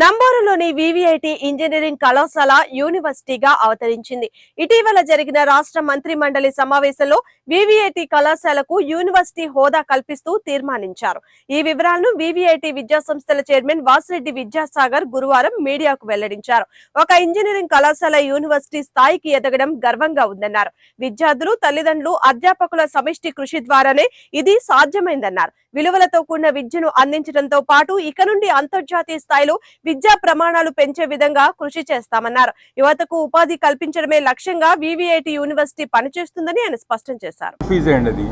నంబూరులోని VVIT engineering కళాశాల యూనివర్సిటీగా అవతరించింది. ఇటీవల జరిగిన రాష్ట్ర మంత్రి మండలి సమావేశంలో వివిఐటి కళాశాలకు యూనివర్సిటీ హోదా కల్పిస్తూ తీర్మానించారు. ఈ వివరాలను వివిఐటి విద్యాసంస్థల చైర్మన్ వాసిరెడ్డి విద్యాసాగర్ గురువారం మీడియాకు వెల్లడించారు. ఒక ఇంజనీరింగ్ కళాశాల యూనివర్సిటీ స్థాయికి ఎదగడం గర్వంగా ఉందన్నారు. విద్యార్థులు తల్లిదండ్రులు అధ్యాపకుల సమిష్టి కృషి ద్వారానే ఇది సాధ్యమైందన్నారు. విలువలతో కూడిన విద్యను అందించడంతో పాటు ఇక నుండి అంతర్జాతీయ స్థాయిలో విద్యా ప్రమాణాలు పెంచే విధంగా కృషి చేస్తామన్నారు. యువతకు ఉపాధి కల్పించడమే లక్ష్యంగా వివిఐటి యూనివర్సిటీ పనిచేస్తుందని ఆయన స్పష్టం చేశారు. ఫీజే అండి అది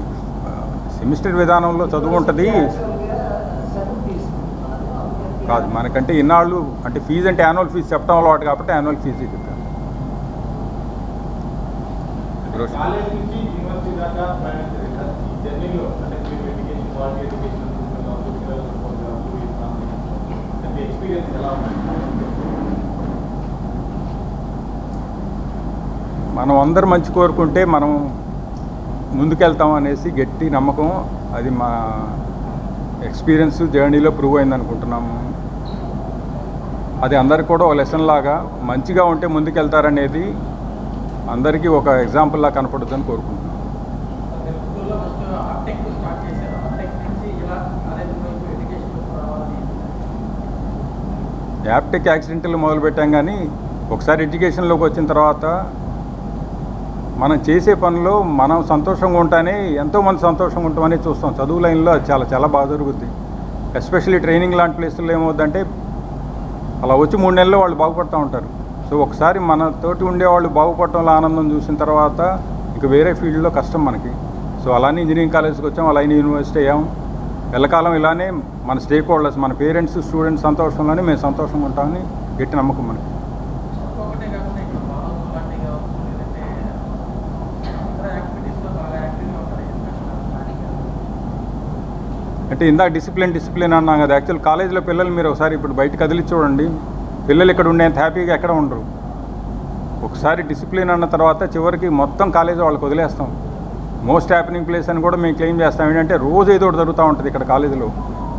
సెమిస్టర్ విధానంలో చదువు ఉంటుంది. కాదు మనకంటే ఇన్నాళ్ళు అంటే ఫీజు అంటే యాన్యువల్ ఫీజు చెప్పడం అలవాటు కాబట్టి యాన్యువల్ ఫీజు చెప్పాను ఈరోజు కాలేజ్ నుంచి యూనివర్సిటీ దాకా ప్రయాణించారు కదా ఈ జర్నీలో అంటే మీరు ఎడ్యుకేషన్ క్వాలిటీ ఎడ్యుకేషన్ కావచ్చు పిల్లల సపోర్ట్ కావచ్చు ఈ ప్రాంతం అంటే ఎక్స్పీరియన్స్ ఎలా మనం అందరు మంచి కోరుకుంటే మనం ముందుకెళ్తాం అనేసి గట్టి నమ్మకం. అది మా ఎక్స్పీరియన్స్ జర్నీలో ప్రూవ్ అయింది అనుకుంటున్నాము అది అందరికి కూడా ఒక లెసన్ లాగా మంచిగా ఉంటే ముందుకెళ్తారనేది అందరికీ ఒక ఎగ్జాంపుల్లా కనపడుతుందని కోరుకుంటున్నాను స్కూల్లో ఫస్ట్ ఆర్టెక్ స్టార్ట్ చేశారు ఆర్టెక్ నుంచి ఇలా కాలేజ్ వైపు ఎడ్యుకేషన్ రావాలని యాప్టెక్ యాక్సిడెంట్లు మొదలుపెట్టాం కానీ ఒకసారి ఎడ్యుకేషన్లోకి వచ్చిన తర్వాత మనం చేసే పనిలో మనం సంతోషంగా ఉంటానే ఎంతోమంది సంతోషంగా ఉంటామని చూస్తాం. చదువు లైన్లో అది చాలా చాలా బాగా జరుగుద్ది. ఎస్పెషల్లీ ట్రైనింగ్ లాంటి ప్లేసుల్లో ఏమవుద్దంటే అలా వచ్చి మూడు నెలల్లో వాళ్ళు బాగుపడుతూ ఉంటారు. సో ఒకసారి మనతోటి ఉండేవాళ్ళు బాగుపడటంలో ఆనందం చూసిన తర్వాత ఇక వేరే ఫీల్డ్లో కష్టం మనకి. సో అలానే ఇంజనీరింగ్ కాలేజ్కి వచ్చాం అలానే యూనివర్సిటీ అయ్యాం. ఎల్లకాలం ఇలానే మన స్టేక్ హోల్డర్స్ మన పేరెంట్స్ స్టూడెంట్స్ సంతోషంలోనే మేము సంతోషంగా ఉంటామని గట్టి నమ్మకం మనకి. అంటే ఇందాక డిసిప్లిన్ డిసిప్లిన్ అన్నాం కదా. యాక్చువల్ కాలేజీలో పిల్లలు మీరు ఒకసారి ఇప్పుడు బయట కదిలి చూడండి. పిల్లలు ఇక్కడ ఉండేంత హ్యాపీగా ఎక్కడ ఉండరు. ఒకసారి డిసిప్లిన్ అన్న తర్వాత చివరికి మొత్తం కాలేజీ వాళ్ళకి వదిలేస్తాం. మోస్ట్ హ్యాపెనింగ్ ప్లేస్ అని కూడా మేము క్లెయిమ్ చేస్తాం. ఏంటంటే రోజు ఏదో ఒకటి జరుగుతూ ఉంటుంది ఇక్కడ కాలేజీలో.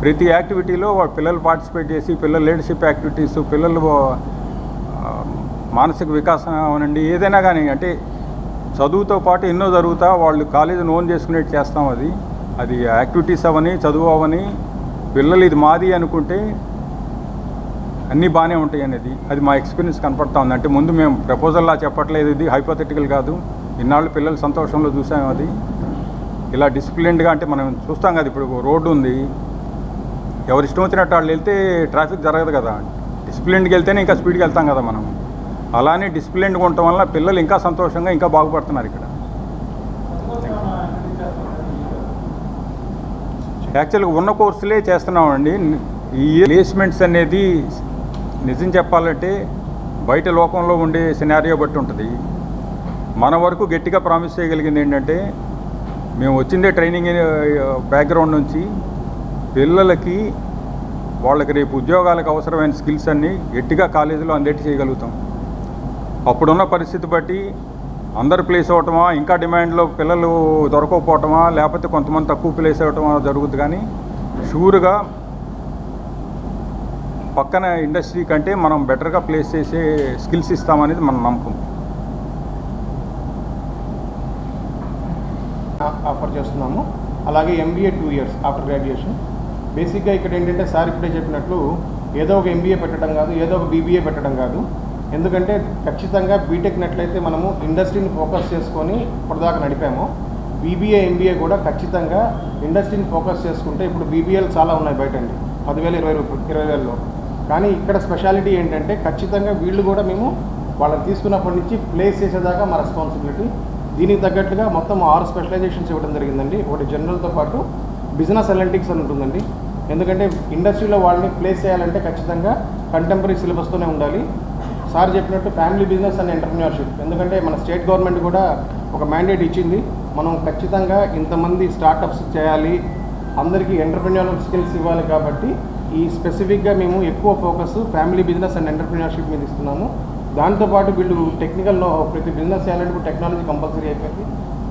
ప్రతి యాక్టివిటీలో పిల్లలు పార్టిసిపేట్ చేసి పిల్లల లీడర్షిప్ యాక్టివిటీస్ పిల్లలు మానసిక వికాసం అవనండి ఏదైనా కానీ అంటే చదువుతో పాటు ఎన్నో జరుగుతా వాళ్ళు కాలేజీని ఓన్ చేసుకునేట్టు చేస్తాం అది. అది యాక్టివిటీస్ అవని చదువు అవని పిల్లలు ఇది మాది అనుకుంటే అన్నీ బాగానే ఉంటాయి అనేది. అది మా ఎక్స్పీరియన్స్ కనపడతా ఉంది. అంటే ముందు మేము ప్రపోజల్లా చెప్పట్లేదు ఇది హైపోథెటికల్ కాదు. ఇన్నాళ్ళు పిల్లల సంతోషంలో చూసాం అది. ఇలా డిసిప్లిన్డ్గా అంటే మనం చూస్తాం కదా ఇప్పుడు రోడ్డు ఉంది. ఎవరు ఇష్టం వచ్చినట్టు వాళ్ళు వెళ్తే ట్రాఫిక్ జరగదు కదా. డిసిప్లిన్డ్కి వెళ్తేనే ఇంకా స్పీడ్కి వెళ్తాం కదా మనం. అలానే డిసిప్లిన్డ్గా ఉండటం వల్ల పిల్లలు ఇంకా సంతోషంగా ఇంకా బాగుపడుతున్నారు ఇక్కడ. యాక్చువల్గా ఉన్న కోర్సులే చేస్తున్నామండి. ఈ ప్లేస్మెంట్స్ అనేది నిజం చెప్పాలంటే బయట లోకంలో ఉండే సినారియో బట్టి ఉంటుంది. మన వరకు గట్టిగా ప్రామిస్ చేయగలిగింది ఏంటంటే మేము వచ్చిందే ట్రైనింగ్ బ్యాక్గ్రౌండ్ నుంచి పిల్లలకి వాళ్ళకి రేపు ఉద్యోగాలకు అవసరమైన స్కిల్స్ అన్నీ గట్టిగా కాలేజీలో అందేటి చేయగలుగుతాం. అప్పుడున్న పరిస్థితి బట్టి అందరు ప్లేస్ అవటమా ఇంకా డిమాండ్లో పిల్లలు దొరకకపోవటమా లేకపోతే కొంతమంది తక్కువ ప్లేస్ అవ్వటమా జరుగుతుంది కానీ షూర్గా పక్కన ఇండస్ట్రీ కంటే మనం బెటర్గా ప్లేస్ చేసే స్కిల్స్ ఇస్తామనేది మన నమ్మకం. ఆఫర్ చేస్తున్నాము. అలాగే MBA two years after graduation బేసిక్గా ఇక్కడ ఏంటంటే సార్ ఇప్పుడే చెప్పినట్లు ఏదో ఒక ఎంబీఏ పెట్టడం కాదు ఏదో ఒక బీబీఏ పెట్టడం కాదు. ఎందుకంటే ఖచ్చితంగా బీటెక్ నట్లయితే మనము ఇండస్ట్రీని ఫోకస్ చేసుకొని ఇప్పటిదాకా నడిపాము. బీబీఏ ఎంబీఏ కూడా ఖచ్చితంగా ఇండస్ట్రీని ఫోకస్ చేసుకుంటే ఇప్పుడు బీబీఏలు చాలా ఉన్నాయి బయట అండి పదివేల ఇరవై రూపాయలు ఇరవై వేలలో. కానీ ఇక్కడ స్పెషాలిటీ ఏంటంటే ఖచ్చితంగా వీళ్ళు కూడా మేము వాళ్ళని తీసుకున్నప్పటి నుంచి ప్లేస్ చేసేదాకా మా రెస్పాన్సిబిలిటీ దీనికి తగ్గట్టుగా మొత్తం ఆరు స్పెషలైజేషన్స్ ఇవ్వడం జరిగిందండి. ఒకటి జనరల్తో పాటు బిజినెస్ అనలిటిక్స్ అని ఉంటుందండి. ఎందుకంటే ఇండస్ట్రీలో వాళ్ళని ప్లేస్ చేయాలంటే ఖచ్చితంగా కంటెంపరీ సిలబస్తోనే ఉండాలి. సార్ చెప్పినట్టు ఫ్యామిలీ బిజినెస్ అండ్ ఎంటర్ప్రినర్షిప్. ఎందుకంటే మన స్టేట్ గవర్నమెంట్ కూడా ఒక మ్యాండేట్ ఇచ్చింది. మనం ఖచ్చితంగా ఇంతమంది స్టార్టప్స్ చేయాలి. అందరికీ ఎంటర్ప్రిన్యూర్ స్కిల్స్ ఇవ్వాలి కాబట్టి ఈ స్పెసిఫిక్గా మేము ఎక్కువ focus family business and entrepreneurship మీద ఇస్తున్నాము. దాంతోపాటు వీళ్ళు టెక్నికల్ ప్రతి బిజినెస్ చేయాలంటే టెక్నాలజీ కంపల్సరీ అయిపోయింది.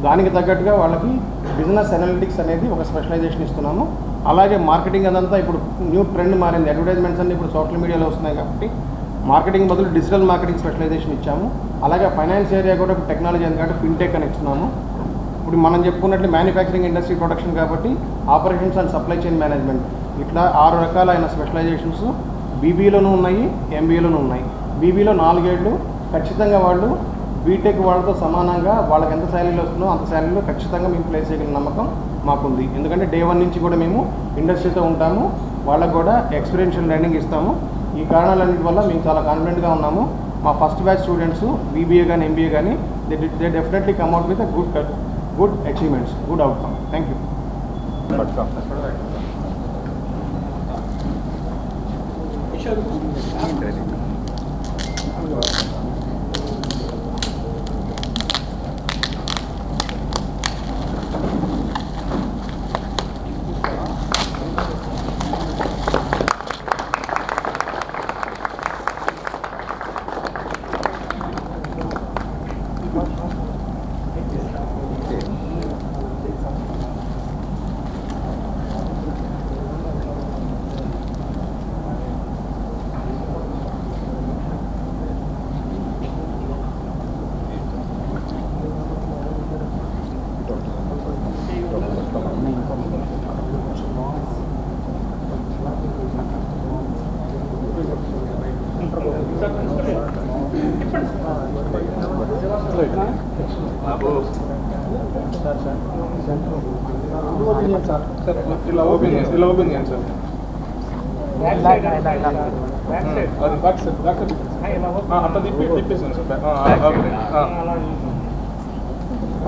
దానికి తగ్గట్టుగా వాళ్ళకి బిజినెస్ అనలిటిక్స్ అనేది ఒక స్పెషలైజేషన్ ఇస్తున్నాము. అలాగే మార్కెటింగ్ అదంతా ఇప్పుడు న్యూ ట్రెండ్ మారింది. అడ్వర్టైజ్మెంట్స్ అన్ని ఇప్పుడు సోషల్ మీడియాలో వస్తున్నాయి కాబట్టి మార్కెటింగ్ బదులు డిజిటల్ మార్కెటింగ్ స్పెషలైజేషన్ ఇచ్చాము. అలాగే ఫైనాన్స్ ఏరియా కూడా ఇప్పుడు టెక్నాలజీ ఎందుకంటే ఫిన్టెక్ అని ఇస్తున్నాము. ఇప్పుడు మనం చెప్పుకున్నట్లు మ్యానుఫ్యాక్చరింగ్ ఇండస్ట్రీ ప్రొడక్షన్ కాబట్టి operations and supply chain management ఇట్లా ఆరు రకాలైన స్పెషలైజేషన్స్ బీబీలోనూ ఉన్నాయి ఎంబీఏలోనూ ఉన్నాయి. బీబీలో నాలుగేళ్ళు ఖచ్చితంగా వాళ్ళు బీటెక్ వాళ్ళతో సమానంగా వాళ్ళకి ఎంత శాలరీలు వస్తుందో అంత శాలరీలో ఖచ్చితంగా మేము ప్లేస్ చేయగల నమ్మకం మాకుంది. ఎందుకంటే డే వన్ నుంచి కూడా మేము ఇండస్ట్రీతో ఉంటాము. వాళ్ళకు కూడా ఎక్స్పీరియన్షియల్ లెర్నింగ్ ఇస్తాము. ఈ కారణాలన్నిటి వల్ల మేము చాలా కాన్ఫిడెంట్గా ఉన్నాము. మా ఫస్ట్ బ్యాచ్ స్టూడెంట్స్ బీబీఏ కానీ ఎంబీఏ కానీ they they definitely come out with good good achievements good outcome thank you ఇలా ఓపెన్ చేయండి ఇలా ఓపెన్ చేయండి సార్ అది సైడ్ అట్లా తిప్పి తిప్పేసాను సార్